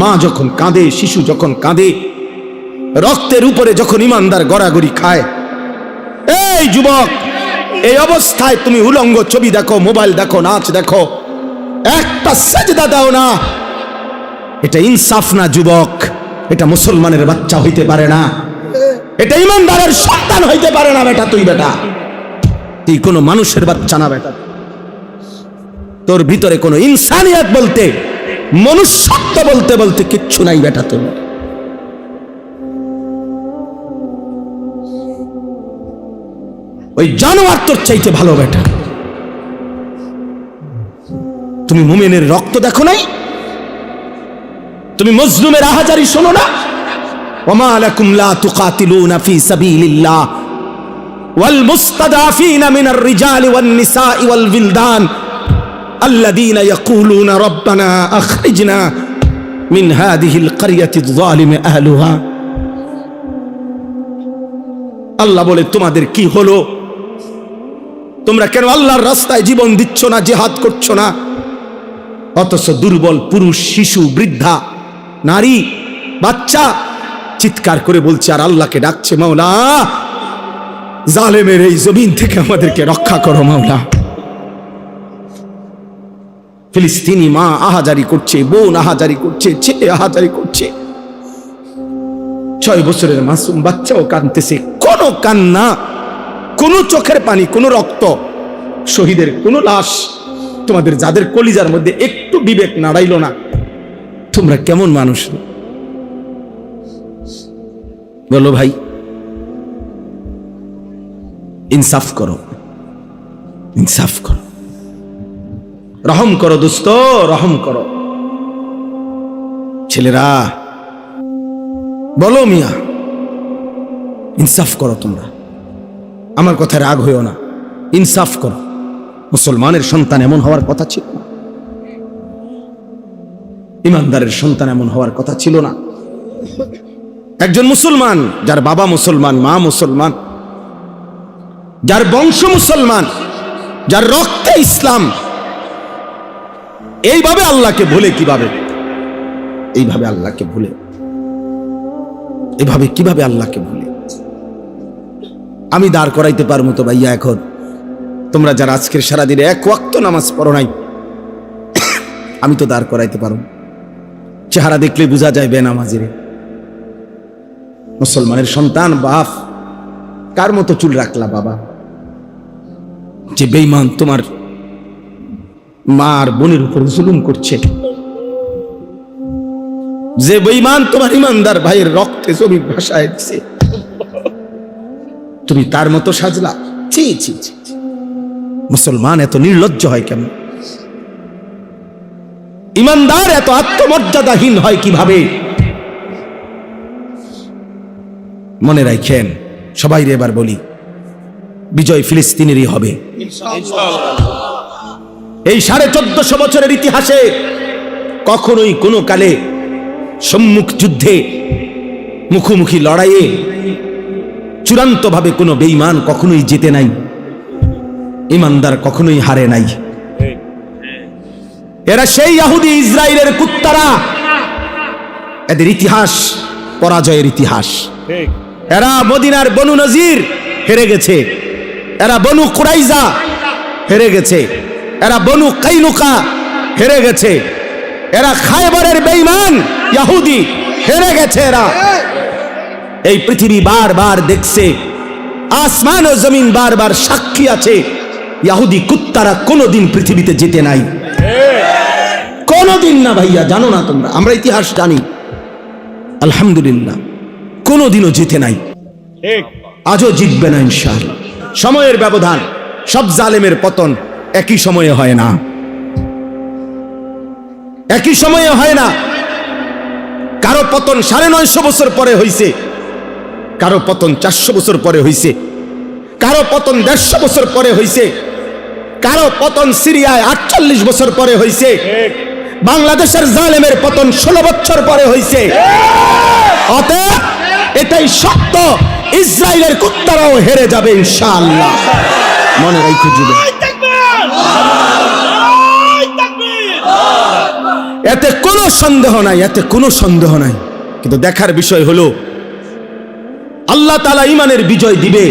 মা যখন কাঁদে, শিশু যখন কাঁদে, রক্তের উপরে যখন ইমানদার গড়াগড়ি খায়, এই যুবক, এই অবস্থায় তুমি উলঙ্গ ছবি দেখো, মোবাইল দেখো, নাচ দেখো, একটা সাজদা দাও না। এটা ইনসাফ না যুবক, এটা মুসলমানের বাচ্চা হইতে পারে না। এটা ইমানদারের সন্তান হইতে পারে না বেটা, তুই বেটা। তুই কোনো মানুষের বাচ্চা না বেটা। তোর ভিতরে কোনো ইনসানিয়াত বলতে মনুষ্যত্ব বলতে বলতে কিচ্ছু নাই বেটা তোর। ওই জানোয়ার তোর চাইতে ভালো বেটা। তুমি মুমিনের রক্ত দেখো নাই? তুমি মজলুমের আহাজারি শোনো না? ওমা লাকুম লা তুকাতিলুনা ফি الذين يقولون ربنا أخرجنا من هذه القرية الظالم أهلها আল্লাহ বলে তোমাদের কি হলো তোমরা কেন আল্লাহর রাস্তায় জীবন দিচ্ছ না জেহাদ করছো না অথচ দুর্বল পুরুষ শিশু বৃদ্ধা নারী বাচ্চা চিৎকার করে বলছে আর আল্লাহকে ডাকছে মাওলা জালেমের এই জমিন থেকে আমাদেরকে রক্ষা করো মাওলা ফিলিস্তিনি মা আহাজারি করছে, বোন আহাজারি করছে, ছেলে আহাজারি করছে। ছয় বছরের মাসুম বাচ্চাও কাঁদতেছে। কোনো কান্না, কোনো চোখের পানি, কোনো রক্ত, শহীদের কোনো লাশ তোমাদের যাদের কলিজার মধ্যে একটু বিবেক নাড়াইল না। তোমরা কেমন মানুষ? বলো ভাই, ইনসাফ করো ইনসাফ করো। রহম করো দোস্ত, রহম করো। ছেলেরা, বলো মিয়া, ইনসাফ করো তোমরা। আমার কথায় রাগ হইও না, ইনসাফ করো। মুসলমানের সন্তান এমন হওয়ার কথা ছিল না। ইমানদারের সন্তান এমন হওয়ার কথা ছিল না। একজন মুসলমান, যার বাবা মুসলমান, মা মুসলমান, যার বংশ মুসলমান, যার রক্তে ইসলাম এইভাবে আল্লাহকে ভুলে কীভাবে? এইভাবে আল্লাহকে ভুলে। এভাবে কীভাবে আল্লাহকে ভুলে? আমি দাঁড় করাইতে পারব তো ভাইয়া এখন। তোমরা যারা আজকের সারাদিনে এক ওয়াক্ত নামাজ পড়ো নাই, আমি তো দাঁড় করাইতে পারো চেহারা দেখলে বোঝা যায় বেনামাজির মুসলমানের সন্তান, বাপ, কার মতো চুল রাখলা বাবা? যে বেইমান তোমার মার বোনের উপর জুলুম করছে। যে বেইমান তোমার ইমানদার ভাইয়ের রক্তে জমি ভাসায় দিছে। তুমি তার মতো সাজলা। ছি ছি। মুসলমান এত নির্লজ্জ হয় কেমন? ইমানদার এত আত্মমর্যাদাহীন হয় কীভাবে? মনে রাখেন সবাই এবার বলি, বিজয় ফিলিস্তিনেরই হবে। এই সাড়ে চোদ্দশো বছরের ইতিহাসে কখনোই কোনো কালে সম্মুখ যুদ্ধে মুখোমুখি লড়াইয়ে চূড়ান্তভাবে কোনো বেইমান কখনোই জিতে নাই, ইমানদার কখনোই হারে নাই। এরা সেই ইয়াহুদি ইসরায়েলের কুত্তারা। এদের ইতিহাস পরাজয়ের ইতিহাস। এরা মদিনার বনু নজির হেরে গেছে। এরা বনু কুরাইজা হেরে গেছে। এরা বনু কাইনুকা হেরে গেছে। এরা খায়বারের বেঈমান ইয়াহুদি হেরে গেছে এরা। এই পৃথিবী বারবার দেখছে আসমান ও জমিন বারবার সাক্ষী আছে। ইয়াহুদি কুত্তারা কোনোদিন পৃথিবীতে জিতে নাই। কোনোদিন না ভাইয়া জানো না তোমরা আমরা ইতিহাস জানি। আলহামদুলিল্লাহ কোনোদিনও জিতে নাই। আজও জিতবে না ইনশাআল্লাহ। সময়ের ব্যবধান সব জালেমের পতন। একই সময়ে হয় না। একই সময়ে হয় না। কারও পতন সাড়ে নয়শো বছর পরে হইছে, কারও পতন চারশো বছর পরে হইছে, কারও পতন দেড়শো বছর পরে হইছে, কারও পতন সিরিয়ায় আটচল্লিশ বছর পরে হইছে, বাংলাদেশের জালেমের পতন ষোলো বছর পরে হইছে। অতএব এটাই সত্য ইসরায়েলের কুত্তারাও হেরে যাবে ইনশাআল্লাহ। মনে রাখতে যুবে এতে কোনো সন্দেহ নাই, এতে কোনো সন্দেহ নাই। কিন্তু দেখার বিষয় হলো, আল্লাহ তালা ইমানের বিজয় দিবে।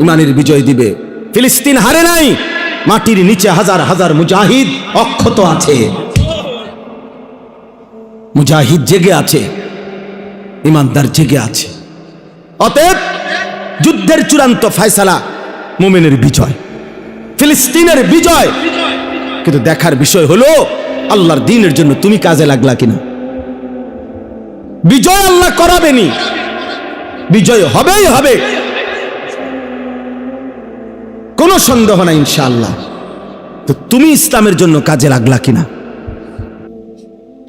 ইমানের বিজয় দিবে। ফিলিস্তিন হারে নাই, মাটির নিচে হাজার হাজার মুজাহিদ অক্ষত আছে। মুজাহিদ জেগে আছে ইমানদার জেগে আছে। অতএব যুদ্ধের চূড়ান্ত ফয়সালা মোমেনের বিজয়, ফিলিস্তিনের বিজয়। কিন্তু দেখার বিষয় হলো আল্লাহর দিনের জন্য তুমি কাজে লাগলা কিনা? বিজয় আল্লাহ করাবেনি। বিজয় হবেই হবে। কোনো সন্দেহ নাই ইনশাআল্লাহ। তো তুমি ইসলামের জন্য কাজে লাগলা কিনা?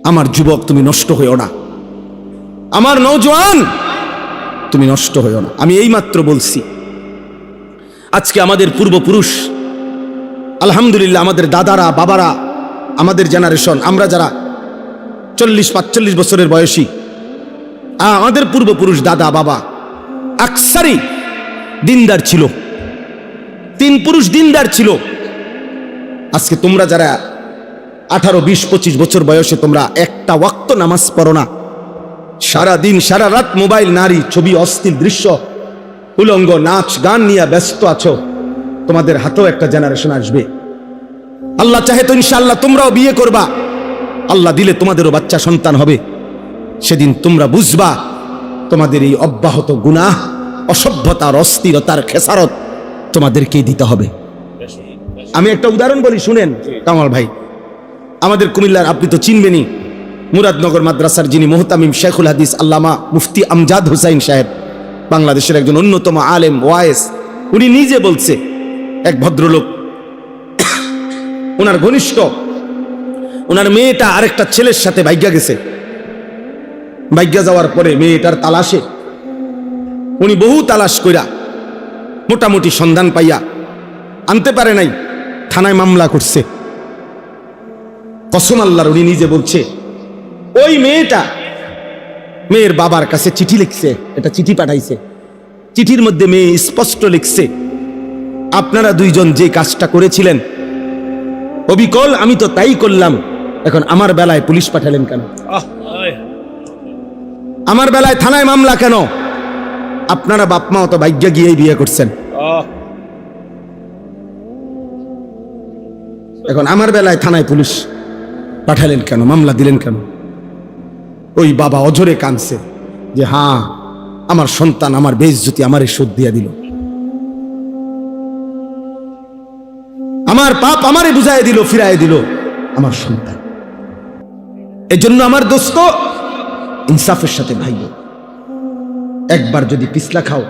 আমার যুবক, তুমি নষ্ট হইও না। আমার নৌজওয়ান তুমি নষ্ট হইও না। আমি এইমাত্র বলছি, আজকে আমাদের পূর্বপুরুষ, আলহামদুলিল্লাহ, আমাদের দাদারা, বাবারা আমাদের জেনারেশন আমরা যারা চল্লিশ, পাঁচচল্লিশ বছরের বয়সী আমাদের পূর্বপুরুষ দাদা, বাবা, আকসারি দিনদার ছিল। তিন পুরুষ দিনদার ছিল। আজকে তোমরা যারা আঠারো, বিশ, পঁচিশ বছর বয়সে তোমরা একটা ওয়াক্ত নামাজ পড়ো না সারা দিন সারা রাত মোবাইল, নারী, ছবি, অস্থির দৃশ্য, উলঙ্গ, নাচ, গান নিয়ে ব্যস্ত আছো, তোমাদের হাতেও একটা জেনারেশন আসবে। আল্লাহ চাহে তো ইনশাআল্লাহ তোমরাও বিয়ে করবা। আল্লাহ দিলে তোমাদেরও বাচ্চা সন্তান হবে। সেদিন তোমরা বুঝবা, তোমাদের এই অব্যাহত গুনাহ, অসভ্যতার, অস্থিরতার খেসারত তোমাদেরকেই দিতে হবে? আমি একটা উদাহরণ বলি, শুনেন, কামাল ভাই। আমাদের কুমিল্লার, আপনি তো চিনবেনই, মুরাদনগর মাদ্রাসার যিনি মোহতামিম শেখুল হাদিস আল্লামা মুফতি আমজাদ হুসাইন সাহেব, বাংলাদেশের একজন অন্যতম আলেম, ওয়ায়েস, উনি নিজে বলছে, এক ভদ্রলোক ওনার ঘনিষ্ঠ। ওনার মেয়েটা আরেকটা ছেলের সাথে ভাগ্যা গেছে। ভাগ্যা যাওয়ার পরে মেয়েটার তালাশে। উনি বহু তালাশ কইরা মোটামুটি সন্ধান পাইয়া আনতে পারে নাই, থানায় মামলা করছে। কসম আল্লাহর উনি নিজে বলছে, ওই মেয়েটা মেয়ের বাবার কাছে চিঠি লিখছে, এটা চিঠি পাঠাইছে। চিঠির মধ্যে মেয়ে স্পষ্ট লিখছে, আপনারা দুইজন যে কাজটা করেছিলেন অবিকল আমি তো তাই করলাম। এখন আমার বেলায় পুলিশ পাঠালেন কেন? আমার বেলায় থানায় মামলা কেন? আপনারা বাপ মা অত ভাগ্য গিয়েই বিয়ে করছেন। এখন আমার বেলায় থানায় পুলিশ পাঠালেন কেন? মামলা দিলেন কেন? ওই বাবা অজরে কানছে যে হ্যাঁ আমার সন্তান আমার বেইজ্জতি আমারে শোধ দিয়া দিল। আমার পাপ আমারে বুঝাই দিল ফিরাই দিল আমার সন্তান। এজন্য আমার দোস্ত, ইনসাফের সাথে ভাইব একবার যদি পিছলা খাও,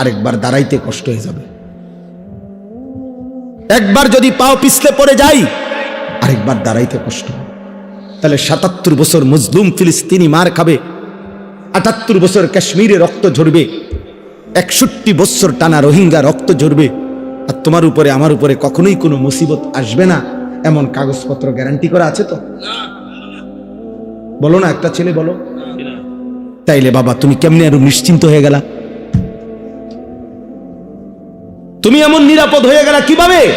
আরেকবার দাঁড়াইতে কষ্ট হয়ে যাবে। একবার যদি পাও পিছলে পড়ে যাই, আরেকবার দাঁড়াইতে কষ্ট তাহলে সাতাত্তর বছর মজলুম ফিলিস্তিনি মার খাবে, আটাত্তর বছর কাশ্মীরে রক্ত ঝরবে, একষট্টি বছর টানা রোহিঙ্গা রক্ত ঝরবে আর তোমার উপরে, আমার উপরে কখনোই কোনো মুসিবত আসবে না। এমন কাগজপত্র গ্যারান্টি করা আছে তো? বলো না, একটা ছেলে বলো। তাইলে বাবা, তুমি কেমনি আরও নিশ্চিন্ত হয়ে গেলা? তুমি এমন নিরাপদ হয়ে গেলা কীভাবে?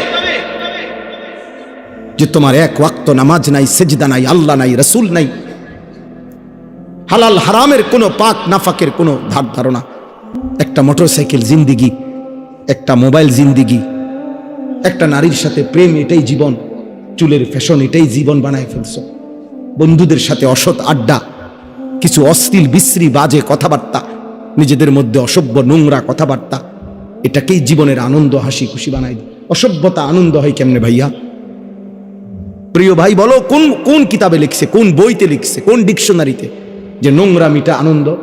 যে তোমার এক ওয়াক্ত নামাজ নাই, সেজদা নাই, আল্লাহ নাই, রসুল নাই। হালাল হারামের কোনো পাক নাফাকের কোনো ধার ধারণা। একটা মোটরসাইকেল জিন্দিগি, একটা মোবাইল জিন্দিগি একটা নারীর সাথে প্রেম এটাই জীবন, চুলের ফ্যাশন এটাই জীবন বানায় ফেলছো। বন্ধুদের সাথে অসৎ আড্ডা, কিছু অশ্লীল, বিশ্রী, বাজে কথাবার্তা, নিজেদের মধ্যে অসভ্য, নোংরা কথাবার্তা, এটাকেই জীবনের আনন্দ, হাসি, খুশি বানাই দেয়। অসভ্যতা আনন্দ হয় কেমনে ভাইয়া? প্রিয় ভাই, বলো, কোন কোন কিতাবে লিখছে, কোন বইতে লিখছে, কোন ডিকশনারিতে যে নোংরামিটা আনন্দ,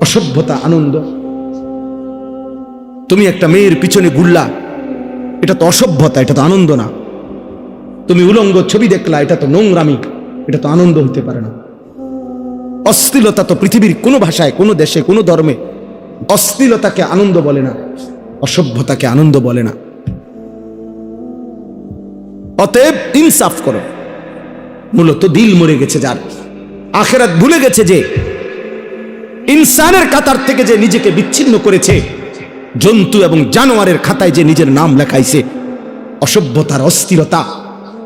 অসভ্যতা আনন্দ? তুমি একটা মেয়ের পিছনে ঘুরলা এটা তো অসভ্যতা, এটা তো আনন্দ না। তুমি উলঙ্গ ছবি দেখলা, এটা তো নোংরামি, এটা তো আনন্দ হতে পারে না। অশ্লীলতা তো পৃথিবীর কোনো ভাষায়, কোনো দেশে, কোনো ধর্মে অশ্লীলতাকে আনন্দ বলে না, অসভ্যতাকে আনন্দ বলে না। অতএব ইনসাফ করো। মূলত দিল মরে গেছে যার, আখেরাত ভুলে গেছে যে, ইনসানের কাতার থেকে যে নিজেকে বিচ্ছিন্ন করেছে জন্তু এবং জানোয়ারের খাতায় যে নিজের নাম লেখাইছে, অসভ্যতার অস্থিরতা,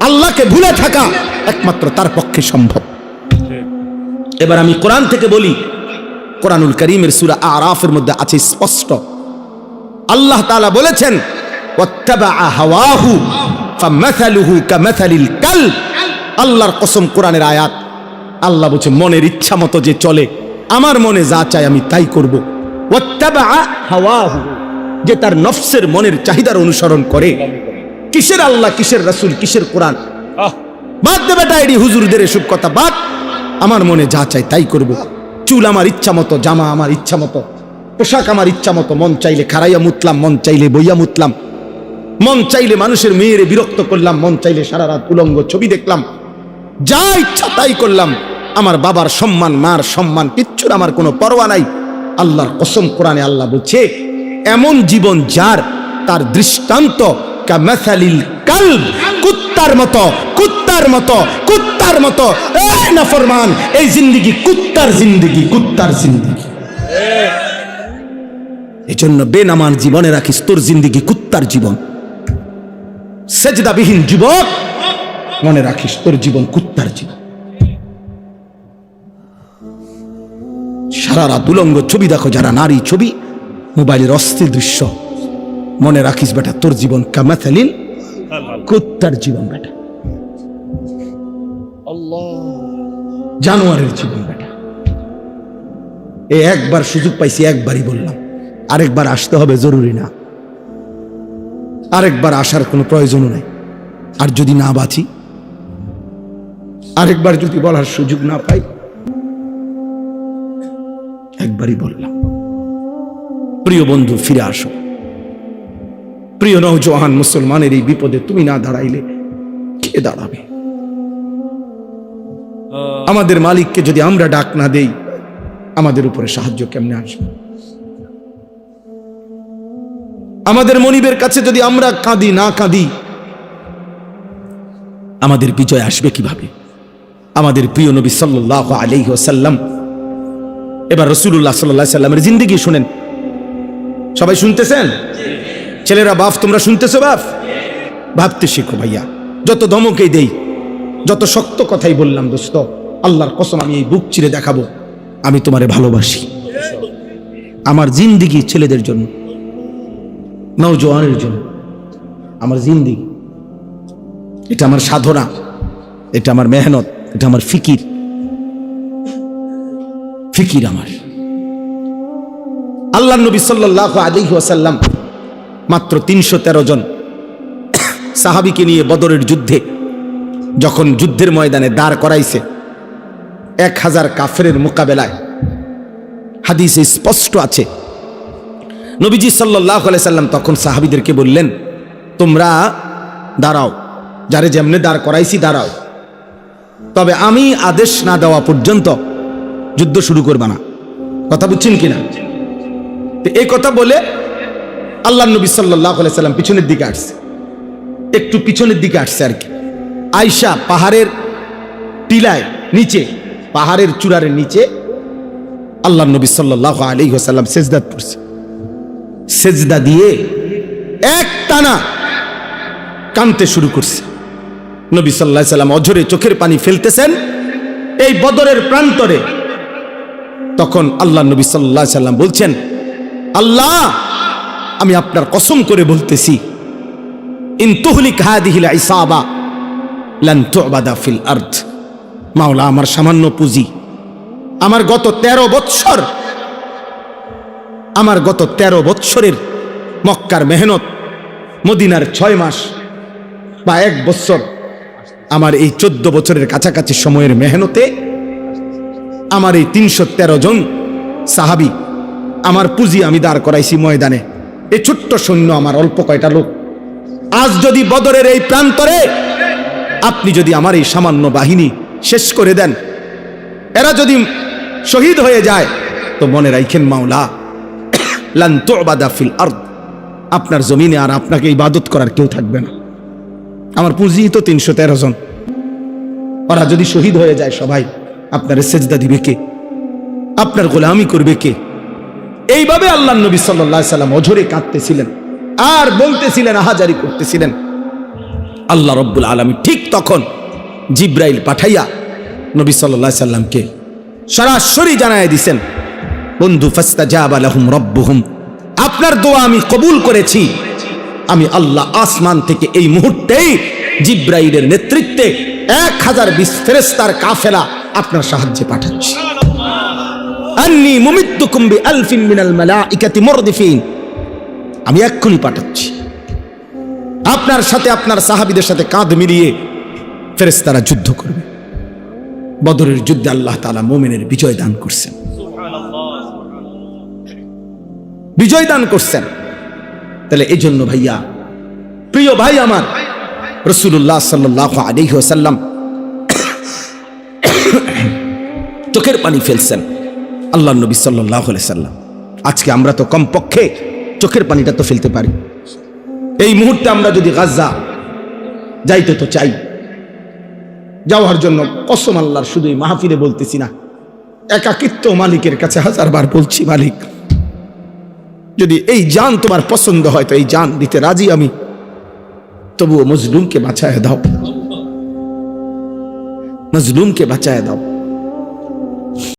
আল্লাহকে ভুলে থাকা একমাত্র তার পক্ষে সম্ভব। এবার আমি কোরআন থেকে বলি, কোরআনুল করিমের সুরা আরাফের মধ্যে আছে স্পষ্ট। আল্লাহ তাআলা বলেছেন আল্লাহর কসম কোরআনের আয়াত। আল্লাহ বলছে, মনের ইচ্ছা মতো যে চলে, আমার মনে যা চাই আমি তাই করব। হাওয়াহু যে তার নফসের মনের চাহিদার অনুসরণ করে। কিসের আল্লাহ কিসের রাসূল কিসের কোরআন? বাদ দে বেটা হুজুরদের এসব কথা বাদ। আমার মনে যা চাই তাই করব। চুল আমার ইচ্ছা মতো জামা আমার ইচ্ছা মতো পোশাক আমার ইচ্ছা মতো মন চাইলে খারাইয়া মুতলাম মন চাইলে বইয়া মুতলাম। মন চাইলে মানুষের মেয়েরে বিরক্ত করলাম মন চাইলে সারা রাত উলঙ্গ ছবি দেখলাম। যা ইচ্ছা তাই করলাম। আমার বাবার সম্মান মার সম্মান কিচ্ছুর আমার কোনো পরোয়া নাই। আল্লাহর কসম কোরআনে আল্লাহ বলছে, এমন জীবন যার তার দৃষ্টান্ত কামাসালিল কালব, কুত্তার মতো কুত্তার মতো কুত্তার মতো। এই নাফরমান, এই কুত্তার কুত্তার বেনামান জীবনে রাখিস, তোর জিন্দিগি কুত্তার জীবন। সেজদাবিহীন যুবক মনে রাখিস, তোর জীবন কুত্তার জীবন। সারা রাত উলঙ্গ ছবি দেখো, যারা নারী ছবি, মোবাইলের অস্থির দৃশ্য। মনে রাখিস বেটা, তোর জীবন কামাথালিল, কুত্তার জীবন বেটা। জানোয়ারের জীবন বেটা। এই একবার সুযোগ পাইছি, একবারই বললাম, আরেকবার আসতে হবে, জরুরি না। আরেকবার আসার কোনো প্রয়োজনও নাই। আর যদি না বাঁচি, আরেকবার যদি বলার সুযোগ না পাই একবারই বললাম। প্রিয় বন্ধু, ফিরে আসো। প্রিয় নৌজওয়ান মুসলমানের এই বিপদে তুমি না দাঁড়াইলে কে দাঁড়াবে? আমাদের মালিককে যদি আমরা ডাক না দেই, আমাদের উপরে সাহায্য কেমনে আসবে? আমাদের মনিবের কাছে যদি আমরা কাঁদি, না কাঁদি, আমাদের বিজয় আসবে কীভাবে? আমাদের প্রিয় নবী সাল্লাহ আলাইহি ওয়াসাল্লাম এবার রসুল্লাহ সাল্লাহ সাল্লামের জিন্দিগি শুনেন। সবাই শুনতেছেন? ছেলেরা, বাপ, তোমরা শুনতেছো বাপ? ভাবতে শিখো ভাইয়া, যত দমকেই দেই, যত শক্ত কথাই বললাম দোস্ত, আল্লাহর কসম আমি এই বুক চিরে দেখাবো, আমি তোমারে ভালোবাসি। আমার জিন্দিগি ছেলেদের জন্য নৌজওয়ানের জন্য। আমার জিন্দিগি, এটা আমার সাধনা, এটা আমার মেহনত, এটা আমার ফিকির। ফিকির আমার। আল্লাহ নবী সাল্লাহ আলী ওয়াসাল্লাম মাত্র তিনশো তেরো জন সাহাবিকে নিয়ে বদরের যুদ্ধে যখন যুদ্ধের ময়দানে দাঁড় করাইছে, এক হাজার কাফের মোকাবেলায় হাদিসে স্পষ্ট আছে। নবীজি সাল্লাহ সাল্লাম তখন সাহাবিদেরকে বললেন, তোমরা দাঁড়াও, যারে যেমনে দাঁড় করাইছি দাঁড়াও। তবে আমি আদেশ না দেওয়া পর্যন্ত যুদ্ধ শুরু করবা না। কথা বুঝছেন কিনা? তো এই কথা বলে আল্লাহ নবী সাল্লাহ সাল্লাম পিছনের দিকে আসছে। একটু পিছনের দিকে আসছে আর কি। আয়সা পাহাড়ের টিলায় নিচে, পাহাড়ের চূড়ারের নিচে আল্লাহ নবী সাল্লাহ আলী সাল্লাম সেজদাত পড়ছে। সেজদা দিয়ে এক টানা কানতে শুরু করছে। নবী সাল্লাহ সাল্লাম অঝরে চোখের পানি ফেলতেছেন। এই বদরের প্রান্তরে তখন আল্লাহ নবী সাল্লাহ সাল্লাম বলছেন, আল্লাহ, আমি আপনার কসম করে বলতেছি মাওলা আমার সামান্য পুঁজি, আমার গত ১৩ বৎসর, আমার গত ১৩ বৎসরের মক্কার মেহনত, মদিনার ছয় মাস বা এক বৎসর, আমার এই চোদ্দ বছরের কাছাকাছি সময়ের মেহনতে আমার এই তিনশো তেরো জন সাহাবি, আমার পুঁজি আমি দাঁড় করাইছি ময়দানে। এই ছোট্ট সৈন্য আমার অল্প কয়টা লোক। আজ যদি বদরের এই প্রান্তরে আপনি যদি আমার এই সামান্য বাহিনী শেষ করে দেন, এরা যদি শহীদ হয়ে যায়, তো মনে রাখেন মাওলা, লান তুবাদা ফিল আপনার জমিনে আর আপনাকে ইবাদত করার কেউ থাকবে না। আমার পুঁজি তো তিনশো তেরো জন। ওরা যদি শহীদ হয়ে যায় সবাই আপনার সেজদা দিবে কে? আপনার গোলামি করবে কে? এইভাবে আল্লাহ নবী সাল্লাহ সাল্লাম অঝরে কাঁদতেছিলেন আর বলতেছিলেন, আহাজারি করতেছিলেন। আল্লাহ রব্বুল আলমী ঠিক তখন জিব্রাইল পাঠাইয়া নবী সাল্লাহ সাল্লামকে সরাসরি জানায় দিছেন, বন্ধু ফাস্তা জাবালাহুম রব্বুহুম। আপনার দোয়া আমি কবুল করেছি। আমি আল্লাহ আসমান থেকে এই মুহূর্তেই জিব্রাইলের নেতৃত্বে এক হাজার বিশ ফেরেস্তার কাফেলা আপনার সাহায্যে পাঠাচ্ছি। আন্নি মুমিদ্দুকুম বি আলফিন মিনাল মালাইকাতি মুরদিফিন। আমি এক্ষুনি পাঠাচ্ছি। আপনার সাথে আপনার সাহাবীদের সাথে কাঁধ মিলিয়ে ফেরেশতারা যুদ্ধ করবে। বদরের যুদ্ধে আল্লাহ তাআলা মুমিনের বিজয় দান করছেন। বিজয় দান করছেন। তাহলে এই জন্য ভাইয়া, প্রিয় ভাই আমার রসুল্লাহ সাল্লাহ আলাইহি ওয়াসাল্লাম চোখের পানি ফেলছেন। আল্লাহ নবী সাল্লাহ সাল্লাম। আজকে আমরা তো কমপক্ষে চোখের পানিটা তো ফেলতে পারি। এই মুহূর্তে আমরা যদি গাজা যাইতে তো চাই, যাওয়ার জন্য কসম আল্লাহর শুধু এই মাহফিলে বলতেছি না, একাকিত্ব মালিকের কাছে হাজারবার বলছি, মালিক, যদি এই জান তোমার পছন্দ হয় তো এই জান দিতে রাজি আমি। তবুও মজলুমকে বাঁচায় দাও। মজলুমকে বাঁচায় দাও।